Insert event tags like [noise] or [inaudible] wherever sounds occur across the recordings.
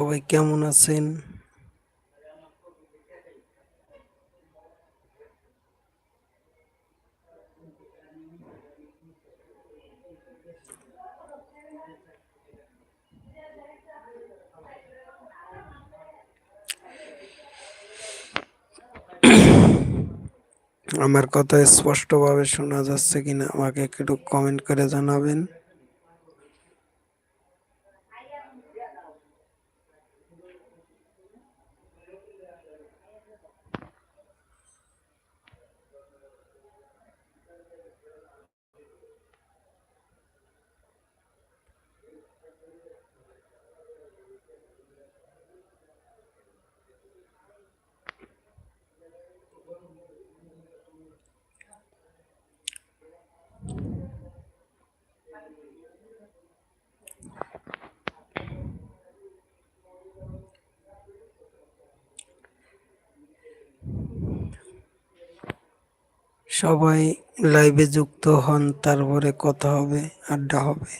সবাই কেমন আছেন? আমার কথা স্পষ্টভাবে শোনা যাচ্ছে কিনা আমাকে একটু কমেন্ট করে জানাবেন। সবাই লাইভে যুক্ত হন তারপরে কথা হবে আড্ডা হবে।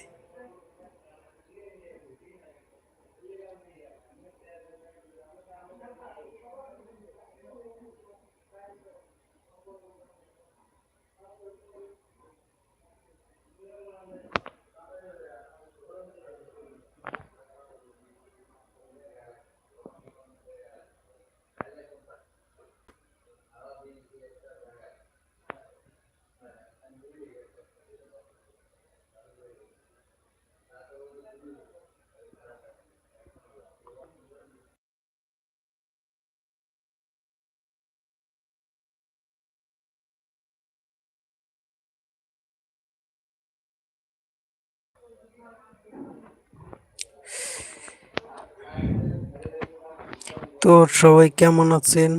তো সবাই কেমন আছেন?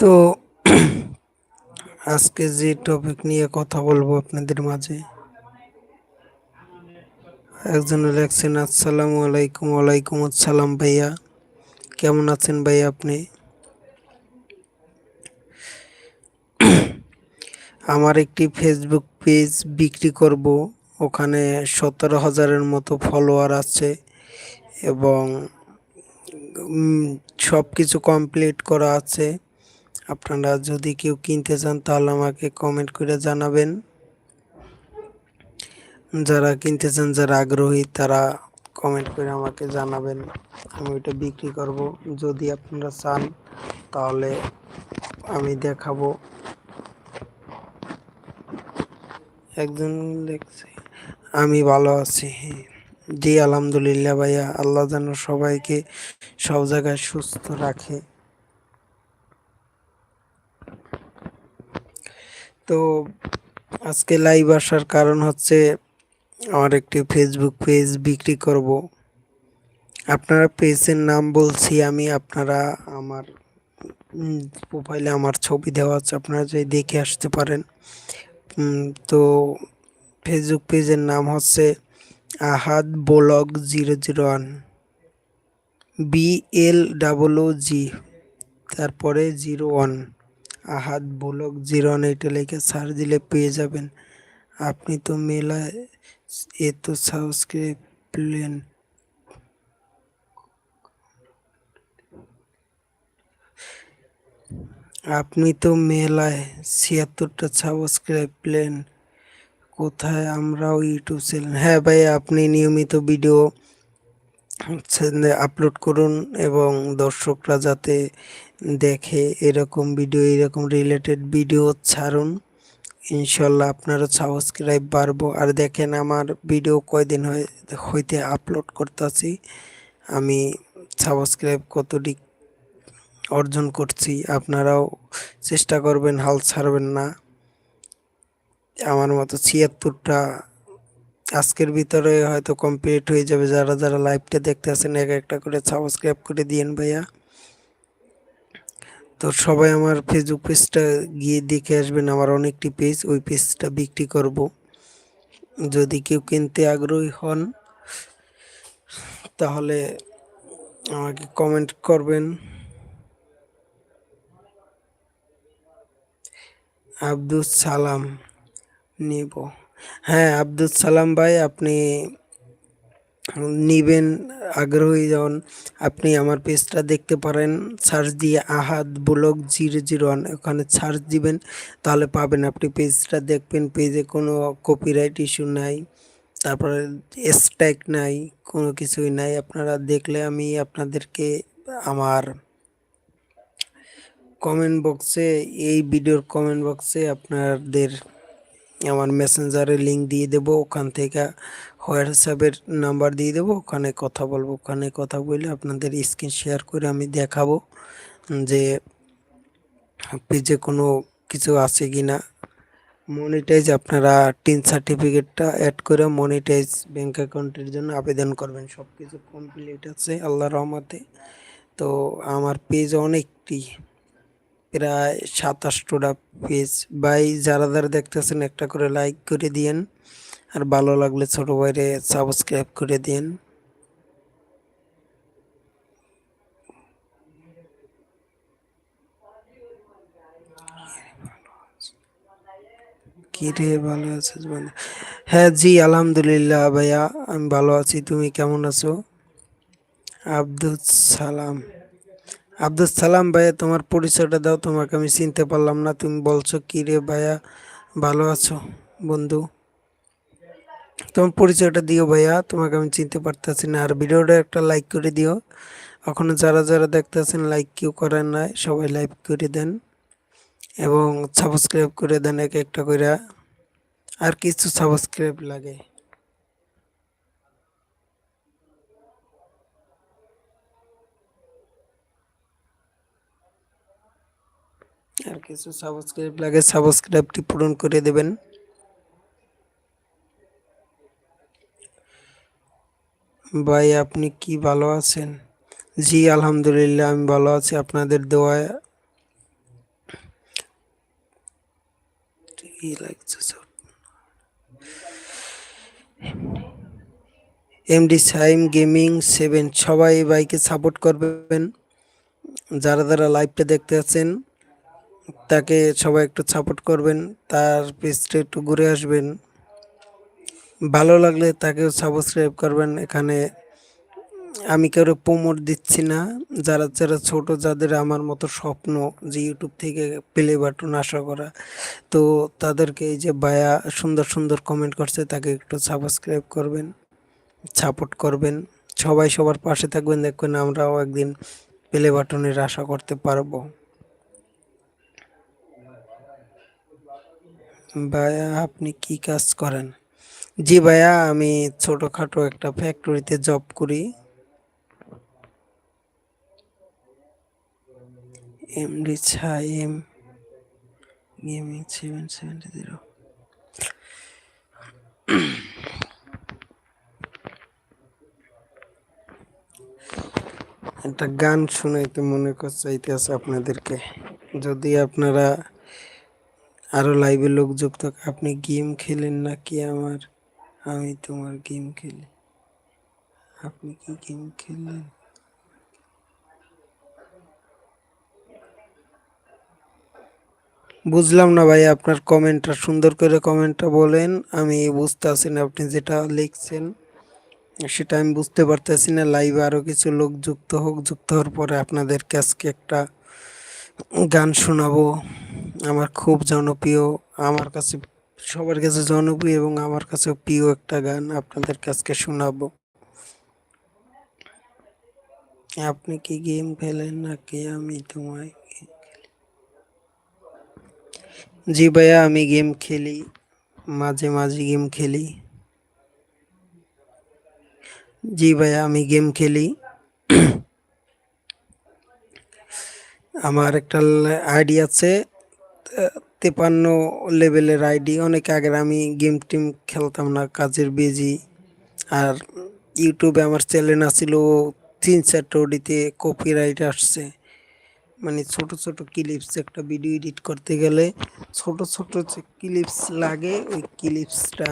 তো [clears throat] আজকে যে টপিক নিয়ে কথা বলব আপনাদের মাঝে, একজন লেখছেন আসসালামু আলাইকুম, ওয়ালাইকুম আসসালাম ভাইয়া। কেমন আছেন ভাইয়া আপনি? [clears throat] আমার একটি ফেসবুক পেজ বিক্রি করব, ওখানে সতেরো হাজারের মতো ফলোয়ার আছে এবং সব কিছু কমপ্লিট করা আছে। আপনারা যদি কেউ কিনতে চান, তাহলে আমাকে কমেন্ট করে জানাবেন। যারা কিনতে চান, যারা আগ্রহী, তারা কমেন্ট করে আমাকে জানাবেন। আমি ওইটা বিক্রি করব। যদি আপনারা চান, তাহলে আমি দেখাবো। একজন লেখছে আমি ভালো আছি। জি, আলহামদুলিল্লাহ ভাইয়া, আল্লাহ যেন সবাইকে সব জায়গায় সুস্থ রাখে। তো আজকে লাইভ আসার কারণ হচ্ছে আমার একটি ফেসবুক পেজ বিক্রি করব। আপনারা পেজের নাম বলছি, আমি আপনারা আমার প্রোফাইলে আমার ছবি দেওয়া আছে, আপনারা যদি দেখে আসতে পারেন। তো ফেসবুক পেজের নাম হচ্ছে Ahad blog zero zero one B L double G তারপরে zero one. Ahad blog zero এটা লিখে সার্চ দিলে পেয়ে যাবেন। আপনি তো মেলায় এ তো সাবস্ক্রাইব প্লেন। আপনি তো মেলায় ছিয়াত্তরটা সাবস্ক্রাইব প্লেন। কোথায় আমরাও ইউটিউব চ্যানেল। হ্যাঁ ভাই, আপনি নিয়মিত ভিডিও আপলোড করুন এবং দর্শকরা যাতে দেখে এরকম ভিডিও এরকম রিলেটেড ভিডিও ছাড়ুন। ইনশাল্লাহ আপনারও সাবস্ক্রাইব বাড়বো। আর দেখেন আমার ভিডিও কয়দিন হইতে আপলোড করতেছি। আমি সাবস্ক্রাইব কতটি অর্জন করছি, আপনারাও চেষ্টা করবেন, হাল ছাড়বেন না। আমার মতো ছিয়াত্তরটা আজকের ভিতরে হয়তো কমপ্লিট হয়ে যাবে। যারা যারা লাইভটা দেখতে আছেন এক একটা করে সাবস্ক্রাইব করে দিয়েন ভাইয়া। তো সবাই আমার ফেসবুক পেজটা গিয়ে দেখে আসবেন, আমার অনেকটি পেজ ওই পেজটা বিক্রি করব। যদি কেউ কিনতে আগ্রহী হন, তাহলে আমাকে কমেন্ট করবেন। আব্দুল সালাম নিব। হ্যাঁ আব্দুল সালাম ভাই, আপনি নিবেন আগ্রহী যখন আপনি আমার পেজটা দেখতে পারেন। সার্চ দিয়ে Ahad blog zero zero one ওখানে সার্চ দিবেন। তাহলে পাবেন আপনি পেজটা দেখবেন। পেজে কোনো কপিরাইট ইস্যু নাই। তারপরে স্ট্যাক নাই, কোনো কিছুই নাই। আপনারা দেখলে আমি আপনাদেরকে আমার কমেন্ট বক্সে এই ভিডিওর কমেন্ট বক্সে আপনাদের আমার মেসেঞ্জারে লিঙ্ক দিয়ে দেব। ওখান থেকে হোয়াটসঅ্যাপের নাম্বার দিয়ে দেবো, ওখানে কথা বলব। ওখানে কথা বলে আপনাদের স্ক্রিন শেয়ার করে আমি দেখাবো যে পেজে কোনো কিছু আছে কি না। মনিটাইজ আপনারা টিন সার্টিফিকেটটা অ্যাড করে মনিটাইজ ব্যাঙ্ক অ্যাকাউন্টের জন্য আবেদন করবেন। সব কিছু কমপ্লিট আছে আল্লাহ রহমতে। তো আমার পেজ অনেকটি, প্রায় সাতাশটোটা পেজ বাই যারা যারা দেখতেছেন একটা করে লাইক করে দিয়েন। আর ভালো লাগলে ছোট বাইরে সাবস্ক্রাইব করে দিন। কি রে, ভালো আছিস বন্ধু হ্যাঁ জি, আলহামদুলিল্লাহ ভাইয়া, আমি ভালো আছি। তুমি কেমন আছো? আব্দুল সালাম। আব্দুল সালাম ভাইয়া, তোমার পরিচয়টা দাও, তোমাকে আমি চিনতে পারলাম না। তুমি বলছো কি রে ভাইয়া, ভালো আছো বন্ধু? তোমার পরিচয়টা দিও ভাইয়া, তোমাকে আমি চিনতে পারতেছি না। আর ভিডিওটা একটা লাইক করে দিও। এখনও যারা যারা দেখতেছেন লাইক কেউ করেন না সবাই লাইক করে দেন এবং সাবস্ক্রাইব করে দেন এক একটা করে আর কিছু সাবস্ক্রাইব লাগে। আর কিছু সাবস্ক্রাইব লাগে সাবস্ক্রাইবটি পূরণ করে দেবেন। ভাই, আপনি কি ভালো আছেন? জি, আলহামদুলিল্লাহ, আমি ভালো আছি। আপনাদের দোয়ায় এমডি সাইম গেমিং সেভেন সবাই এই বাইকে সাপোর্ট করবেন। যারা যারা লাইভটা দেখতে আছেন, তাকে সবাই একটু সাপোর্ট করবেন। তার পেজটা একটু ঘুরে আসবেন। ভালো লাগলে তাকেও সাবস্ক্রাইব করবেন। এখানে আমি কারও প্রমোট দিচ্ছি না। যারা যারা ছোট, যাদের আমার মতো স্বপ্ন যে ইউটিউব থেকে প্লে বাটন আশা করা, তো তাদেরকে এই যে বায়া সুন্দর সুন্দর কমেন্ট করছে, তাকে একটু সাবস্ক্রাইব করবেন সাপোর্ট করবেন। সবাই সবার পাশে থাকবেন, দেখবেন আমরাও একদিন প্লে বাটনের আশা করতে পারব। ভাইয়া, আপনি কি কাজ করেন? জি ভাইয়া, আমি ছোটখাটো একটা ফ্যাক্টরিতে জব করি। MD Saim gaming seven seventy zero একটা গান শোনাইতে মনে চাইতেছে আপনাদেরকে। যদি আপনারা আরও লাইভে লোক যুক্ত আপনি গেম খেলেন নাকি আমার? আমি তোমার গেম খেলি। আপনি কি গেম খেললেন? বুঝলাম না ভাই, আপনার কমেন্টটা সুন্দর করে কমেন্টটা বলেন। আমি বুঝতে পারছি না আপনি যেটা লিখছেন। সেটা আমি বুঝতে পারতেছি না। লাইভে আরও কিছু লোক যুক্ত হোক, যুক্ত হওয়ার পরে আপনাদের কাছকে একটা গান শোনাবো। আমার খুব জনপ্রিয়, আমার কাছে সবার কাছে জনপ্রিয় এবং আমার কাছে প্রিয় একটা গান আপনাদের কাছকে শোনাবো। আপনি কি গেম খেলেন নাকি আমি তোমায় জি ভাইয়া, আমি গেম খেলি, মাঝে মাঝে গেম খেলি। জি ভাইয়া, আমি গেম খেলি। আমার একটা আইডি আছে তেপান্ন লেভেলের আইডি, অনেক আগের আমি গেম টিম খেলতাম না, কাজের বিজি আর ইউটিউবে আমার চ্যানেল আছিল তিন চারটা ওডিতে কপিরাইট আসছে। মানে ছোট ছোট ক্লিপস একটা ভিডিও এডিট করতে গেলে ছোট ছোট যে ক্লিপস লাগে, ওই ক্লিপসটা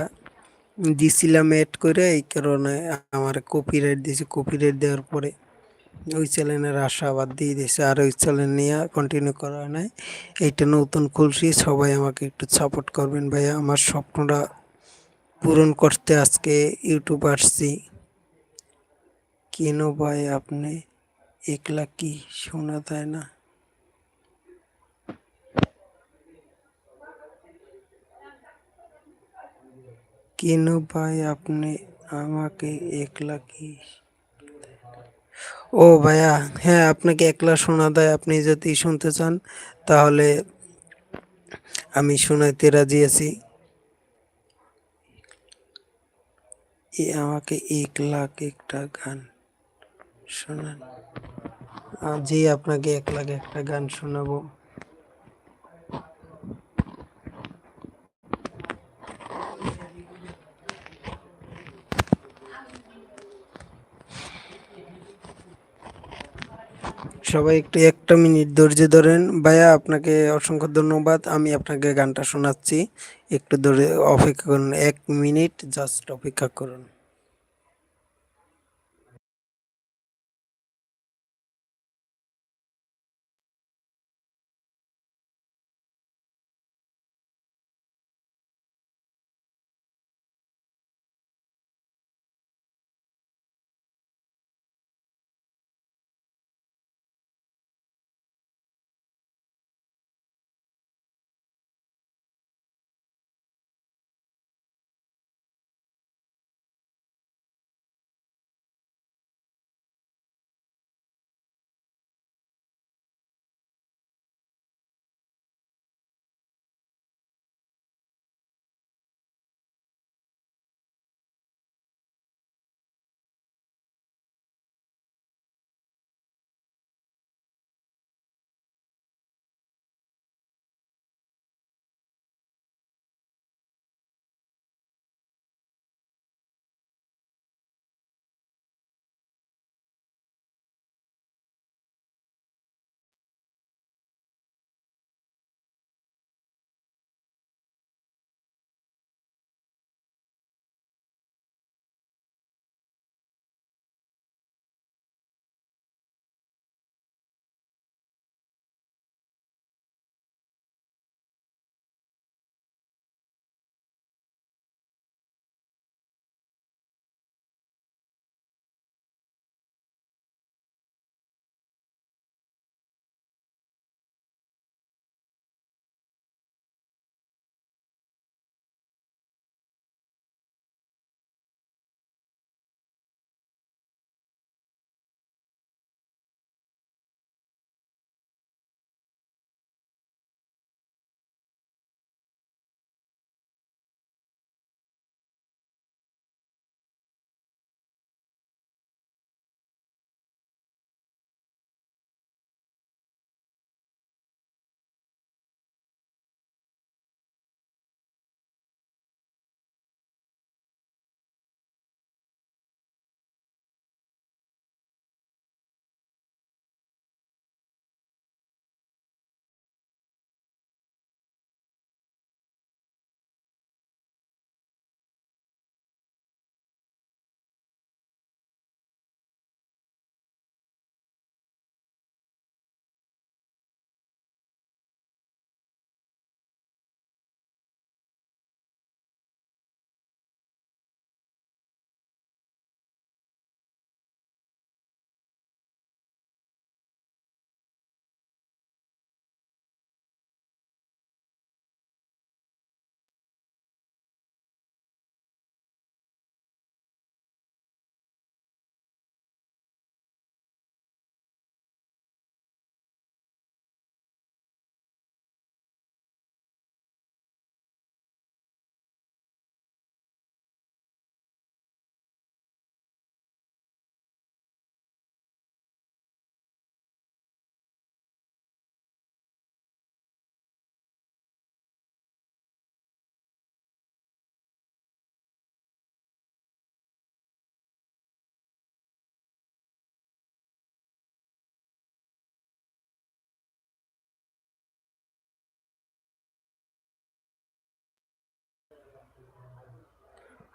দিছিলাম অ্যাড করে, এই কারণে আমার কপি কপিরাইট দিয়েছে। কপিরাইট দেওয়ার পরে ওই চ্যানেলের আশাবাদ দিয়ে দিয়েছে, আর ওই চ্যানেল নিয়ে কন্টিনিউ করা নাই। এইটা নতুন খুলছি, সবাই আমাকে একটু সাপোর্ট করবেন ভাইয়া। আমার স্বপ্নটা পূরণ করতে আজকে ইউটিউব আসছি। কেন ভাই আপনি একলা কি শোনা দেয় না? কেন ভাই আপনি আমাকে একলা কি ও ভাইয়া হ্যাঁ আপনাকে একলা শোনা দেয়, আপনি যদি শুনতে চান, তাহলে আমি শোনাইতে রাজি আছি। আমাকে এক লাখ একটা গান শোনান। জি, আপনাকে এক লাখ একটা গান শোনাবো। সবাই একটু একটা মিনিট ধৈর্য ধরেন। ভাইয়া, আপনাকে অসংখ্য ধন্যবাদ। আমি আপনাকে গানটা শোনাচ্ছি। একটু ধরে অপেক্ষা করুন। এক মিনিট জাস্ট অপেক্ষা করুন।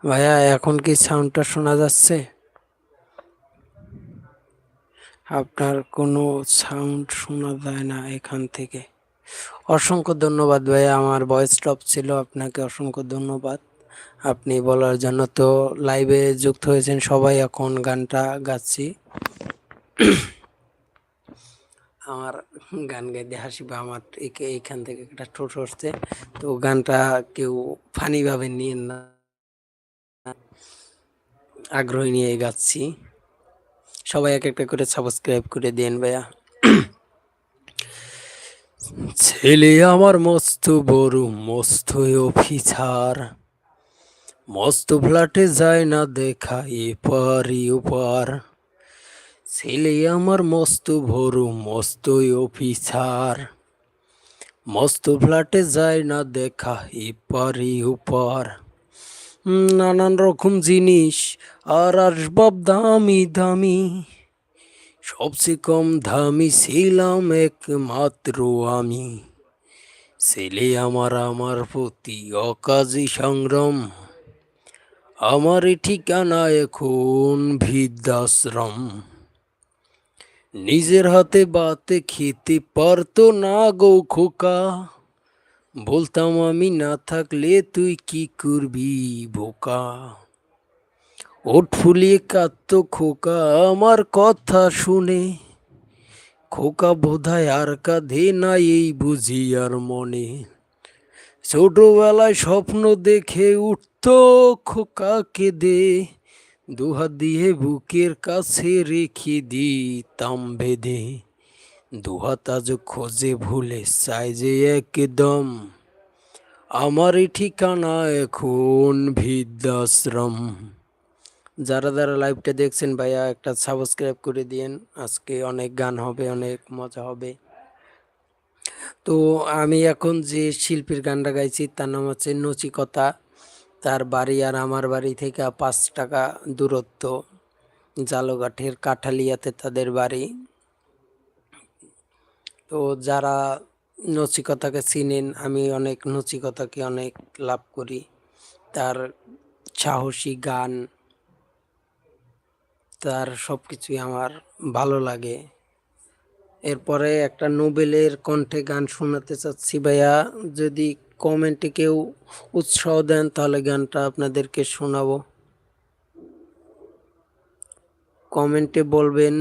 ভাইয়া, এখন কি সাউন্ডটা শোনা যাচ্ছে? আপনার কোনো সাউন্ড শোনা যায় না এখান থেকে। অসংখ্য ধন্যবাদ ভাইয়া, আমার ভয়েস স্টপ ছিল, আপনাকে অসংখ্য ধন্যবাদ। আপনি বলার জন্য তো লাইভে যুক্ত হয়েছেন সবাই, এখন গানটা গাচ্ছি। আমার গান গাইতে হাসি বা আমার একে এইখান থেকে একটা ঠোঁট হচ্ছে তো গানটা কেউ ফানিভাবে নিয়েন না। আগ্রহ নিয়ে গাচ্ছি সবাই এক একটা করে সাবস্ক্রাইব করে দেন ভাইয়া। ছেলে আমার মস্ত বড়, মস্ত অফিসার মস্ত ফ্ল্যাটে যায় না দেখা এপারি ওপার ছেলে আমার মস্ত বড়, মস্ত অফিসার মস্ত ফ্ল্যাটে যায় না দেখা এপারি ওপার নানান রকম জিনিস আর আসবাব দামি দামি। সবচেয়ে কম দামি ছিলাম একমাত্র আমি। ছেলে আমার আমার প্রতি অকাজী সংগ্রাম। আমার ঠিকানা এখন বৃদ্ধাশ্রম। নিজের হাতে বাতে খেতে পারতো না গো খোকা। বলতাম আমি না থাকলে তুই কি করবি, বোকা? ওঠ ফুলিয়ে কাঁদত খোকা আমার কথা শুনে। খোকা বোধায় আর কাঁধে না এই বুঝি আর মনে। ছোটবেলায় স্বপ্ন দেখে উঠত খোকা কেঁদে দুহাত দিয়ে বুকের কাছে রেখে দিতাম বেঁধে। দুহাত আজ খোঁজে ভুলে চাই যে একদম। আমার ঠিকানা এখন বৃদ্ধাশ্রম। যারা যারা লাইভটা দেখছেন ভাইয়া, একটা সাবস্ক্রাইব করে দিয়েন। আজকে অনেক গান হবে, অনেক মজা হবে। তো আমি এখন যে শিল্পীর গানটা গাইছি, তার নাম হচ্ছে নচিকতা। তার বাড়ি আর আমার বাড়ি থেকে পাঁচ টাকা দূরত্ব। জালঘাটের কাঠালিয়াতে তাদের বাড়ি। তো যারা নচিকতাকে চিনেন, আমি অনেক নচিকতাকে অনেক লাভ করি। তার সাহসী গান, তার সব কিছুই আমার ভালো লাগে। এরপরে একটা নোবেলের কণ্ঠে গান শোনাতে চাচ্ছি, ভাইয়া। যদি কমেন্টে কেউ উৎসাহ দেন, তাহলে গানটা আপনাদেরকে শোনাবো। কমেন্টে বলবেন,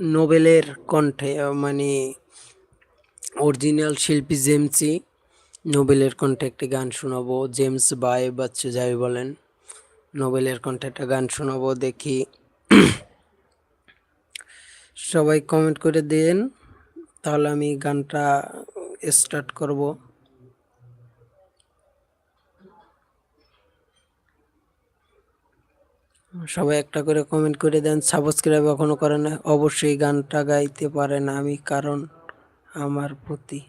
নোবেলের কণ্ঠে মানে অরিজিনাল শিল্পী জেমসি নোবেলের কণ্ঠে একটি গান শোনাবো। জেমস বাই বাচ্চা যাই বলেন। নোবেলের কণ্ঠে একটা গান শোনাবো, দেখি। সবাই কমেন্ট করে দেন তাহলে আমি গানটা স্টার্ট করব। সবাই একটা করে কমেন্ট করে দেন, সাবস্ক্রাইব এখনও করেন অবশ্যই গানটা গাইতে পারেন আমি, কারণ আমার প্রতি।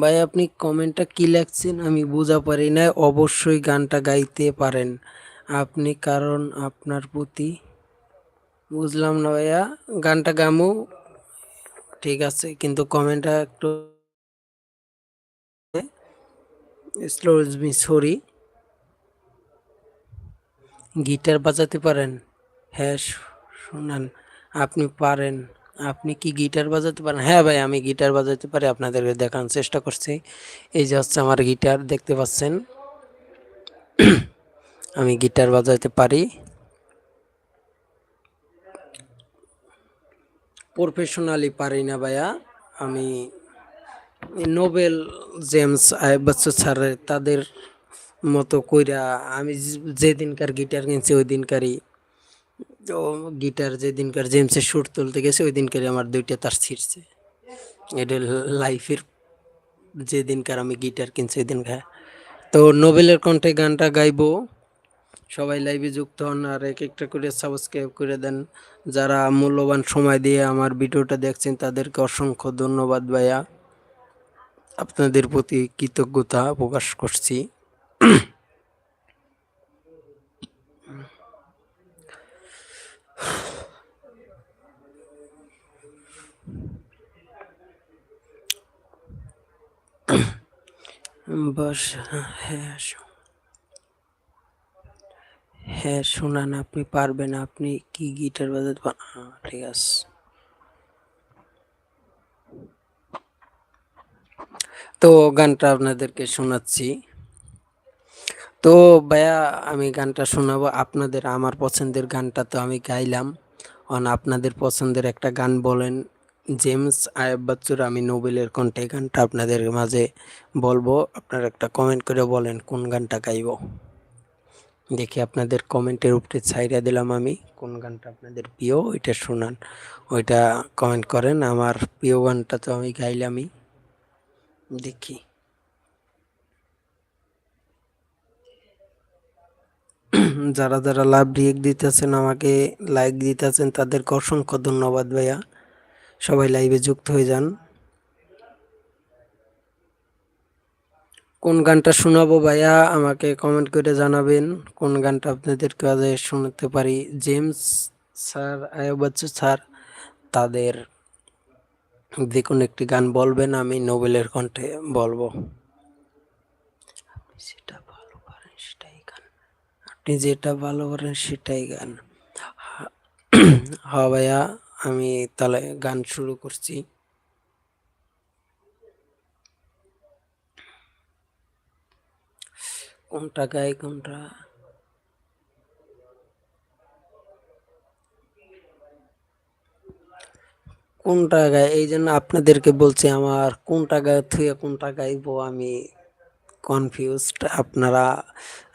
ভাই, আপনি কমেন্টটা কি লেখছেন আমি বোঝা পারি না, অবশ্যই গানটা গাইতে পারেন। আপনি, কারণ আপনার প্রতি। বুঝলাম না ভাইয়া, গানটা গামু। ঠিক আছে, কিন্তু কমেন্টটা একটু স্লো, মি, সরি। গিটার বাজাতে পারেন? হ্যাঁ শোনান। আপনি পারেন। আপনি কি গিটার বাজাতে পারেন? হ্যাঁ ভাই, আমি গিটার বাজাতে পারি, আপনাদেরকে দেখানোর চেষ্টা করছি। এই যে হচ্ছে আমার গিটার, দেখতে পাচ্ছেন? [clears throat] আমি গিটার বাজাতে পারি। প্রফেশনালি পারি না ভাইয়া। আমি নোবেল জেমস বচ্চু স্যারের তাদের মতো কইরা আমি যেদিনকার গিটার কিনছি ওই দিনকারই তো গিটার যেদিনকার জেমসের সুর তুলতে গেছে ওই দিনকারই আমার দুইটা তার ছিঁড়ছে। এটা লাইফের যেদিনকার আমি গিটার কিনছি ওই দিনকার তো নোবেলের কণ্ঠে গানটা গাইবো। সবাই লাইভে যুক্ত হন আর এক একটা করে সাবস্ক্রাইব করে দেন। যারা মূল্যবান সময় দিয়ে আমার ভিডিওটা দেখছেন, তাদেরকে অসংখ্য ধন্যবাদ ভাইয়া। আপনাদের প্রতি কৃতজ্ঞতা প্রকাশ করছি। বস হ্যাঁ হ্যাঁ শোনান, আপনি পারবেন, আপনি কি গিটার বাজাতে ঠিক আছে। তো গানটা আপনাদেরকে শোনাচ্ছি। তো ভাইয়া, আমি গানটা শোনাবো, আপনাদের, আমার পছন্দের গানটা তো আমি গাইলাম। অন, আপনাদের পছন্দের একটা গান বলেন। জেমস আয়ব বাচ্চুর, আমি নোবেলের কণ্ঠে গানটা আপনাদের মাঝে বলব। আপনারা একটা কমেন্ট করে বলেন, কোন গানটা গাইব? দেখি আপনাদের কমেন্টের উপরে ছাইরা দিলাম আমি, কোন গানটা আপনাদের প্রিয়, ওইটা শোনান। ওইটা কমেন্ট করেন, আমার প্রিয় গানটা তো আমি গাইলামই। দেখি। যারা যারা লাভ রিয়েক্ট দিতেছেন, আমাকে লাইক দিতেছেন, তাদেরকে অসংখ্য ধন্যবাদ ভাইয়া। সবাই লাইভে যুক্ত হয়ে যান। কোন গানটা শোনাবো ভাইয়া, আমাকে কমেন্ট করে জানাবেন। কোন গানটা আপনাদের কাজে শোনাতে পারি? জেমস স্যার আয়ব স্যার, তাদের যে কোনো একটি গান বলবেন, আমি নোবেলের কণ্ঠে বলব। সেটা ভালো পারেন সেটাই গান। আপনি যেটা ভালো পারেন সেটাই গান। হ্যাঁ ভাইয়া আমি তাহলে গান শুরু করছি। কোনটা গাই, কোনটা? কোনটা গাই? এই জন্য আপনাদেরকে বলছি আমার কোনটা গায়ে, থুয়ে কোনটা গাইবো আমি। কনফিউজড আপনারা,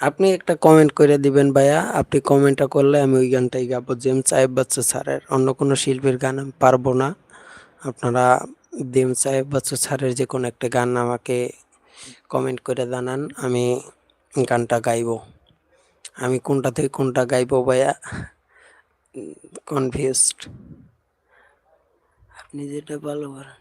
আপনি একটা কমেন্ট করে দিবেন, ভাইয়া, আপনি কমেন্টটা করলে আমি ওই গানটাই গাবো। জেমস সাহেব বাচ্চা স্যারের, অন্য কোনো শিল্পীর গান আমি পারব না। আপনারা জেম সাহেব বাচ্চা স্যারের যে কোনো একটা গান আমাকে কমেন্ট করে জানান, আমি গানটা গাইবো। আমি কোনটা থেকে কোনটা গাইবো, ভাইয়া? কনফিউজড আপনি যেটা ভালো পারেন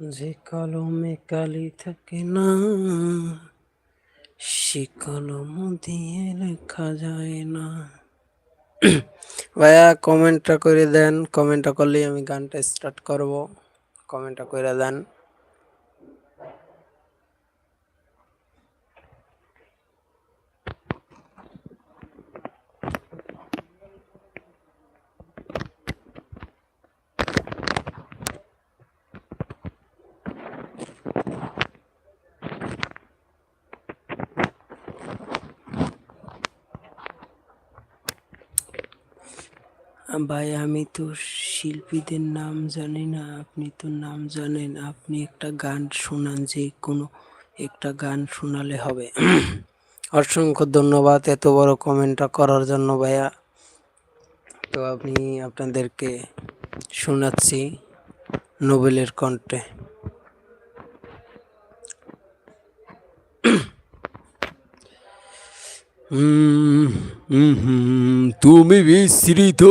যে কলমে কালি থাকে না সে কলম দিয়ে লেখা যায় না। ভাইয়া, কমেন্টটা করে দেন। কমেন্টটা করলেই আমি গানটা স্টার্ট করব। কমেন্টটা করে দেন। ভাই, আমি তো শিল্পীদের নাম জানি না, আপনি তো নাম জানেন। আপনি একটা গান শোনান, যে কোনো একটা গান শোনালে হবে। অসংখ্য ধন্যবাদ এত বড় কমেন্টটা করার জন্য ভাইয়া। তো আপনি আপনাদেরকে শোনাচ্ছি নোবেলের কণ্ঠে। তুমি বিস্মৃত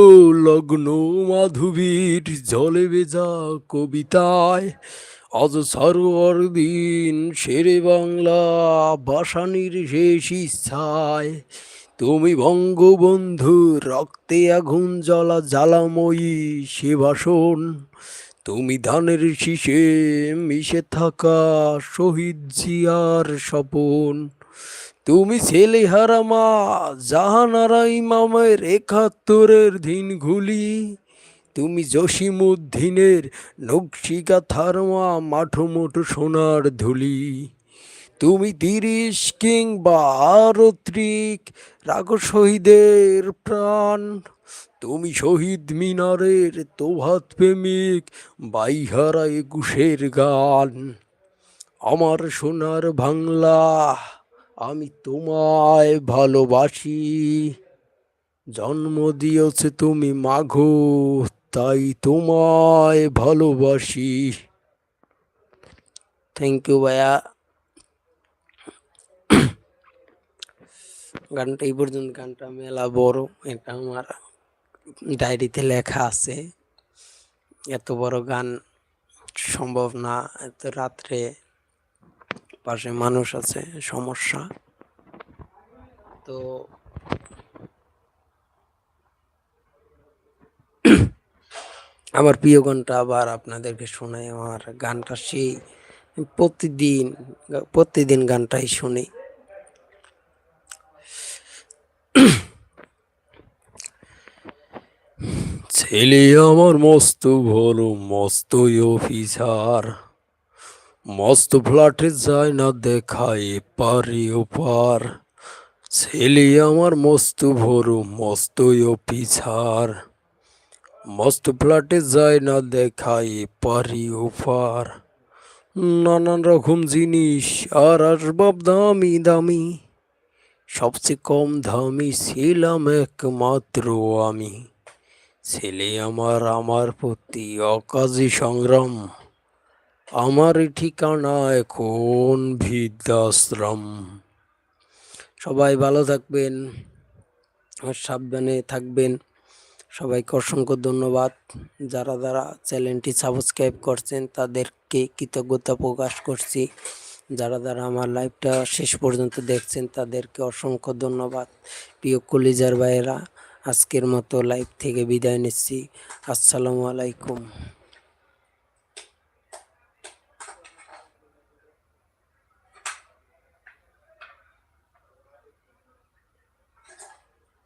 লগ্ন মাধবীর জলে ভেজা কবিতায় আজ সরোয়ার দিন শেরে বাংলা বাসানির শেষ ইচ্ছায়। তুমি বঙ্গবন্ধু, রক্তে আগুন জ্বালা জ্বালাময়ী সে তুমি ধানের শীষে মিশে থাকা শহীদ জিয়ার স্বপন। তুমি ছেলে হারামা জাহানারা ইমামের একাত্তরের দিন দিনগুলি তুমি জসিমুদ্দিনের নকশিকা থারমা মাঠো মোটো সোনার ধুলি। তুমি তিরিশ কিংবা আরও ত্রিক শহীদের প্রাণ। তুমি শহীদ মিনারের তোভাত প্রেমিক, বাইহারা একুশের গান। আমার সোনার বাংলা আমি তোমায় ভালোবাসি। জন্ম দিয়েছে তুমি মাঘো তাই তোমায় ভালোবাসি। থ্যাংক ইউ ভাইয়া। গানটা এই পর্যন্ত, গানটা মেলা বড়, এটা আমার ডায়েরিতে লেখা আছে। এত বড় গান সম্ভব না, এত রাত্রে পাশে মানুষ আছে, সমস্যা। তো আমার প্রিয় গানটা আবার আপনাদেরকে শোনাই, আমার গানটা সেই প্রতিদিন প্রতিদিন গানটাই শুনি। ছেলে আমার মস্ত বড় মস্ত অফিসার। মস্ত ফ্ল্যাটে যায় না দেখাই পারি ওপার ছেলে আমার মস্ত ভরু মস্ত পিছার। মস্ত ফ্ল্যাটে যায় না দেখাই পারি ওপার নানান রকম জিনিস, আর আসবাব দামি দামি। সবচেয়ে কম দামি ছিলাম একমাত্র আমি। ছেলে আমার আমার প্রতি অকাজী সংগ্রাম। আমার ঠিকানা এখন বৃদ্ধাশ্রম? সবাই ভালো থাকবেন, সাবধানে থাকবেন। সবাইকে অসংখ্য ধন্যবাদ। যারা যারা চ্যানেলটি সাবস্ক্রাইব করছেন, তাদেরকে কৃতজ্ঞতা প্রকাশ করছি। যারা যারা আমার লাইভটা শেষ পর্যন্ত দেখছেন, তাদেরকে অসংখ্য ধন্যবাদ। প্রিয় কলিজার ভাইয়েরা, আজকের মতো লাইভ থেকে বিদায় নিচ্ছি। আসসালামু আলাইকুম।